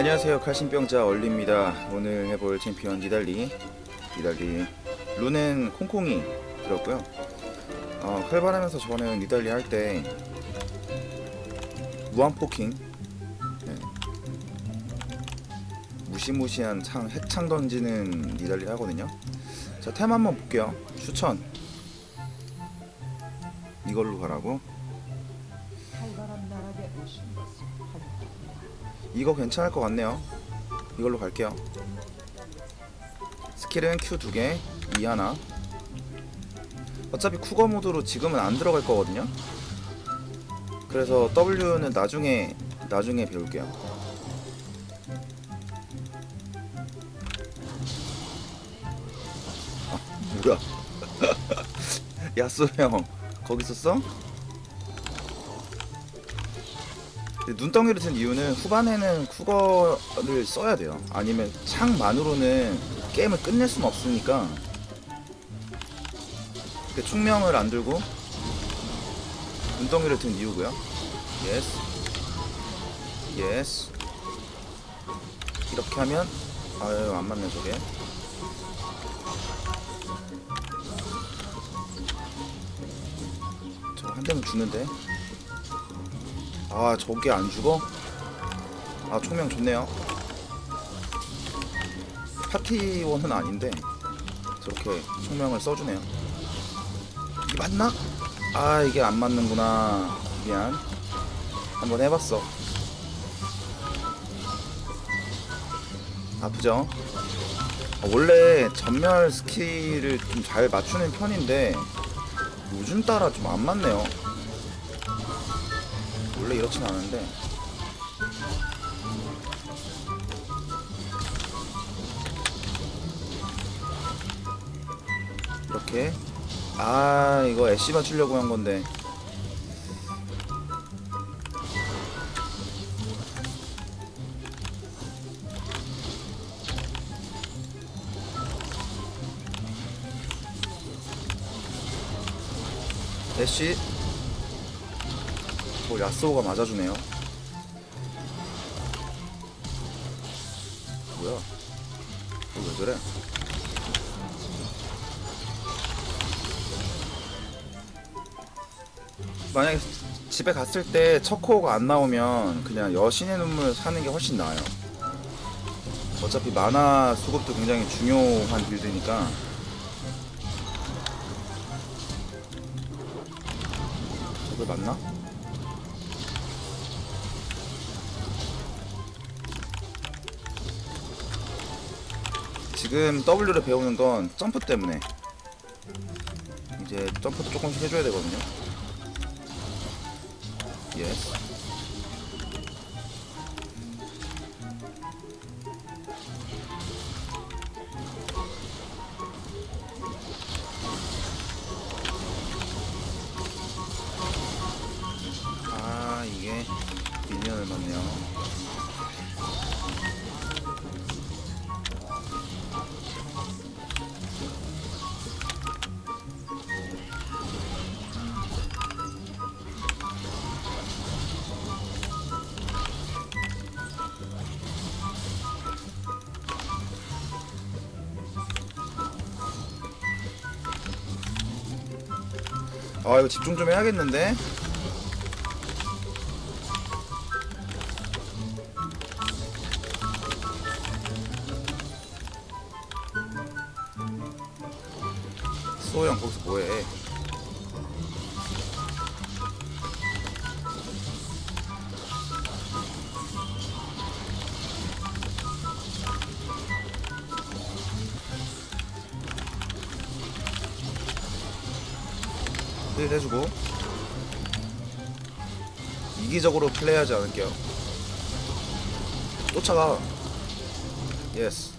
안녕하세요. 칼신병자 얼리입니다. 오늘 해볼 챔피언 니달리. 니달리. 룬은 콩콩이 들었고요. 어, 칼바람에서 저는 니달리 할 때 무한포킹. 네. 무시무시한 창, 핵창 던지는 니달리 하거든요. 자 템 한번 볼게요. 추천. 이걸로 가라고 이거 괜찮을 것 같네요. 이걸로 갈게요. 스킬은 Q 두 개, E 하나. 어차피 쿠거 모드로 지금은 안 들어갈 거거든요. 그래서 W는 나중에 나중에 배울게요. 아, 뭐야? 야쏘 형 거기 있었어? 눈덩이를 든 이유는 후반에는 쿠거를 써야 돼요. 아니면 창만으로는 게임을 끝낼 수는 없으니까 그 충명을 안 들고 눈덩이를 든 이유고요. 예스. 예스. 이렇게 하면 아유 안 맞네 저게. 저한 대면 죽는데. 아 저게 안 죽어? 아 총명 좋네요 파티원은 아닌데 저렇게 총명을 써주네요 이게 맞나? 아 이게 안 맞는구나 미안 한번 해봤어 아프죠? 아, 원래 전멸 스킬을 좀 잘 맞추는 편인데 요즘 따라 좀 안 맞네요 원래 이렇진 않은데. 이렇게. 아 이거 애쉬 맞추려고 한 건데. 애쉬 뭐 야스오가 맞아주네요. 뭐야? 어, 왜 그래? 만약에 집에 갔을 때 척코가 안 나오면 그냥 여신의 눈물 사는 게 훨씬 나아요. 어차피 만화 수급도 굉장히 중요한 빌드니까 저게 맞나? 지금 W를 배우는 건 점프 때문에 이제 점프도 조금씩 해줘야 되거든요. 예스. 아 이거 집중 좀 해야겠는데? 소영 거기서 뭐해 힐 해주고. 이기적으로 플레이하지 않을게요. 쫓아가. 예스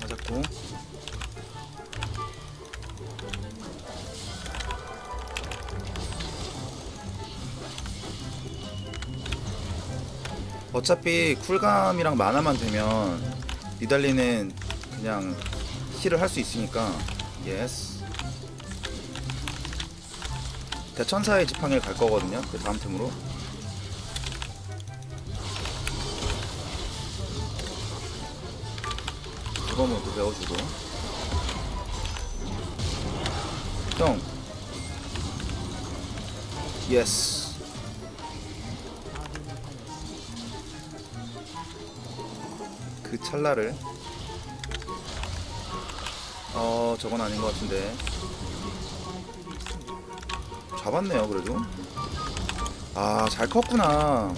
맞았고. 어차피 쿨감이랑 만화만 되면 니달리는 그냥 힐을 할 수 있으니까 예스 대천사의 지팡이를 갈 거거든요. 그 다음 템으로. 그거모도 배워주고. 형. 예스. 그 찰나를. 어, 저건 아닌 것 같은데. 잡았네요, 그래도. 아, 잘 컸구나.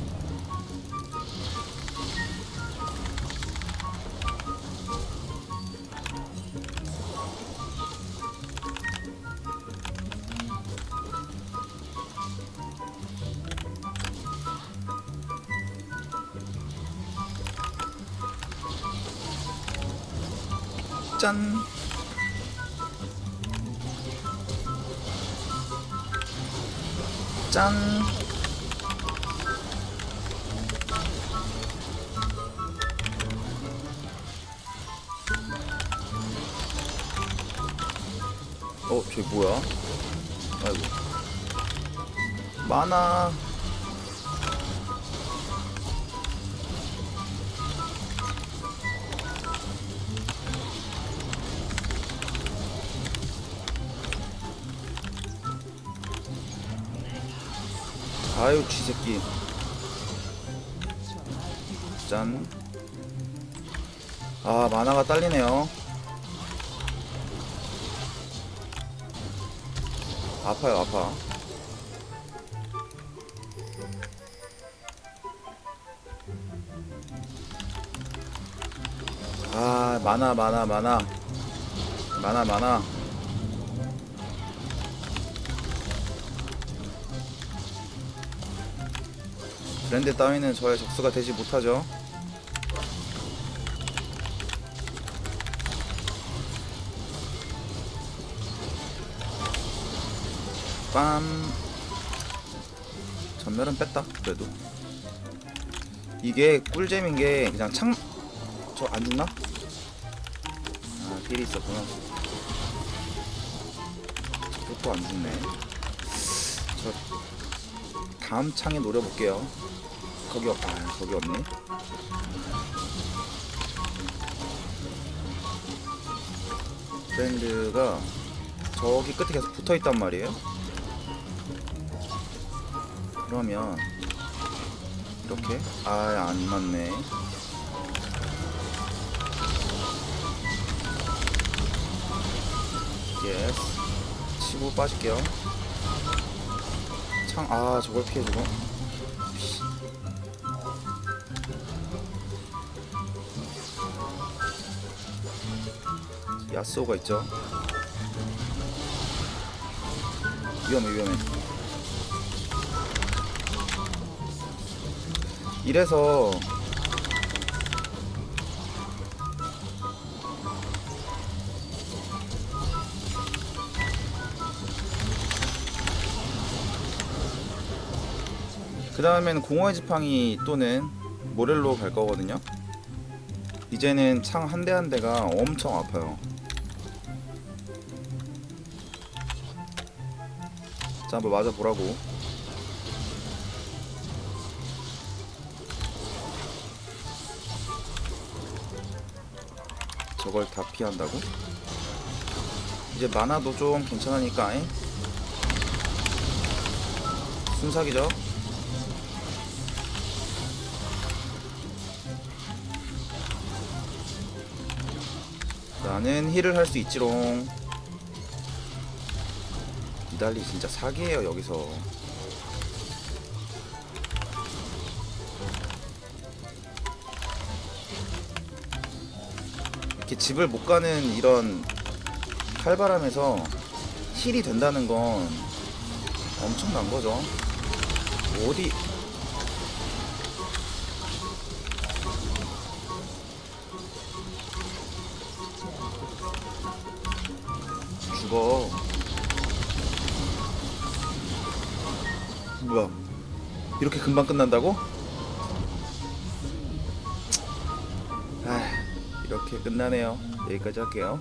짠. 짠. 어, 저기 뭐야? 아이고. 많아. 아유, 쥐새끼. 짠. 아, 만화가 딸리네요. 아파요, 아파. 아, 많아, 많아, 많아. 많아, 많아. 랜드 따위는 저의 적수가 되지 못하죠. 빰. 전멸은 뺐다. 그래도. 이게 꿀잼인 게 그냥 창. 저 안 죽나? 아, 필이 있었구나. 저것도 안 죽네. 저 다음 창에 노려볼게요. 거기 없, 아, 거기 없네. 브랜드가 저기 끝에 계속 붙어 있단 말이에요. 그러면 이렇게 아 안 맞네. 예스 치고 빠질게요. 창 아 저걸 피해주고. 야스오가 있죠. 위험해 위험해. 이래서 그 다음에는 공허의 지팡이 또는 모렐로 갈 거거든요. 이제는 창 한 대 한 대가 엄청 아파요. 자, 한번 맞아 보라고. 저걸 다 피한다고? 이제 만화도 좀 괜찮으니까 에? 순삭이죠? 나는 힐을 할 수 있지롱. 이달리 진짜 사기예요 여기서. 이렇게 집을 못 가는 이런 칼바람에서 힐이 된다는 건 엄청난 거죠. 어디 뭐야 이렇게 금방 끝난다고? 아 이렇게 끝나네요 여기까지 할게요